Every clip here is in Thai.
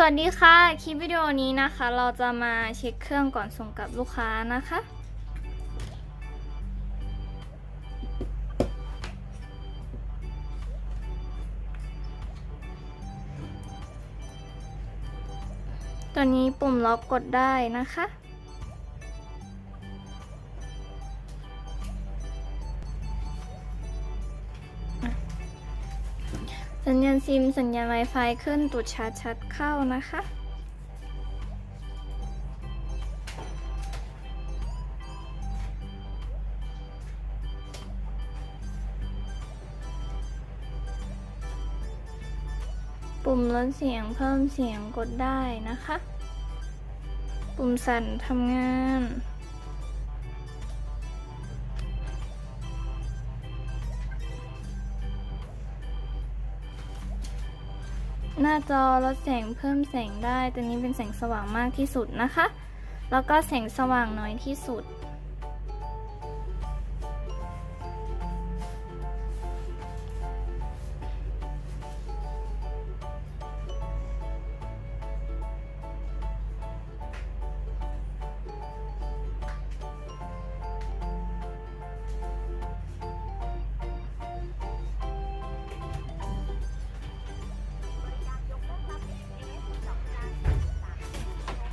สวัสดีค่ะ คลิปวิดีโอนี้นะคะ เราจะมาเช็คเครื่องก่อนส่งกับลูกค้านะคะ ตัวนี้ปุ่มล็อกกดได้นะคะ สัญญาณซิม สัญญาณ Wi-Fi ขึ้นตุดชาร์จชัดเข้านะคะ ปุ่มลดเสียงเพิ่มเสียงกดได้นะคะ ปุ่มสั่นทำงาน หน้าจอลดแสงเพิ่มแสงได้ ตัวนี้เป็นแสงสว่างมากที่สุดนะคะ แล้วก็แสงสว่างน้อยที่สุด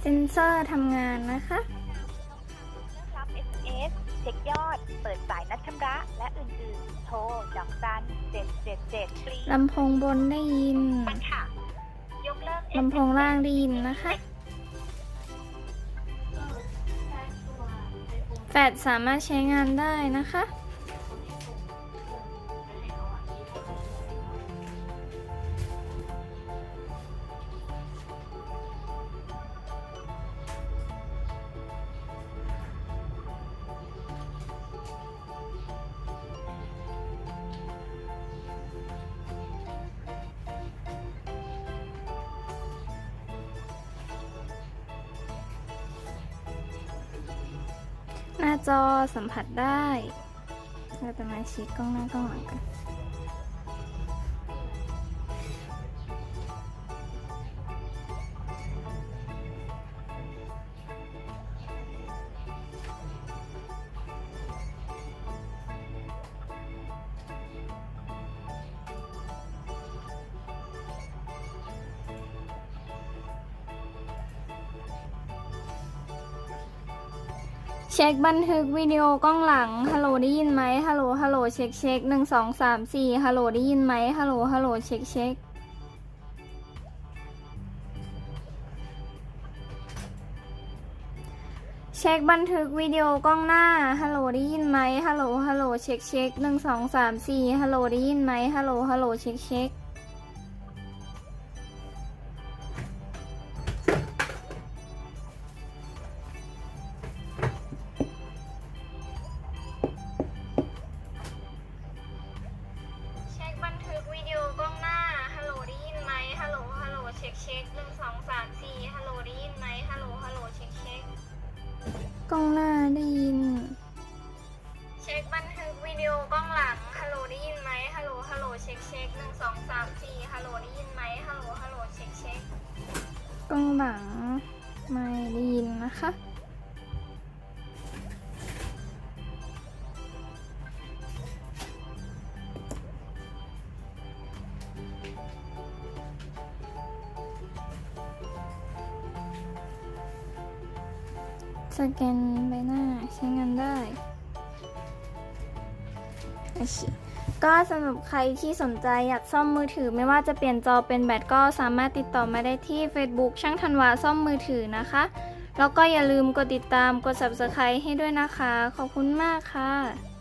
เซนเซอร์ทำงานนะคะ เลือกรับ SMS เช็คยอด เปิดสายนัดชำระ และอื่นๆ โทรดอกจัน777ฟรีลำโพงบนได้ยิน มันค่ะ ยกเลิก ลำโพงล่างได้ยินนะคะ แฟดสามารถใช้งานได้นะคะ น้าจอสัมผัสได้ เราจะมาชี้กล้องหน้ากล้องหลังกัน เช็คบันทึกวิดีโอกล้องหลัง ฮัลโหลได้ยินไหมฮัลโหล ฮัลโหล เช็คเช็คหนึ่งสองสามสี่ฮัลโหลได้ยินไหมฮัลโหล ฮัลโหล เช็คเช็คเช็คบันทึกวิดีโอกล้องหน้า ฮัลโหลได้ยินไหมฮัลโหล ฮัลโหล เช็คเช็คหนึ่งสองสามสี่ฮัลโหลได้ยินไหมฮัลโหล ฮัลโหล เช็คเช็ค กล้องหน้าได้ยิน เช็คบันทึกวิดีโอกล้องหลัง ฮัลโหลได้ยินไหมฮัลโหล ฮัลโหล เช็คเช็คหนึ่งสองสามสี่ฮัลโหลได้ยินไหมฮัลโหล ฮัลโหล เช็คเช็คกล้องหลังไม่ได้ยินนะคะ สแกนใบหน้าใช้งานได้ ก็สำหรับใครที่สนใจอยากซ่อมมือถือ ไม่ว่าจะเปลี่ยนจอเป็นแบตก็สามารถติดต่อมาได้ที่ Facebook ช่างธันวาซ่อมมือถือนะคะ แล้วก็อย่าลืมกดติดตามกด Subscribe ให้ด้วยนะคะ ขอบคุณมากค่ะ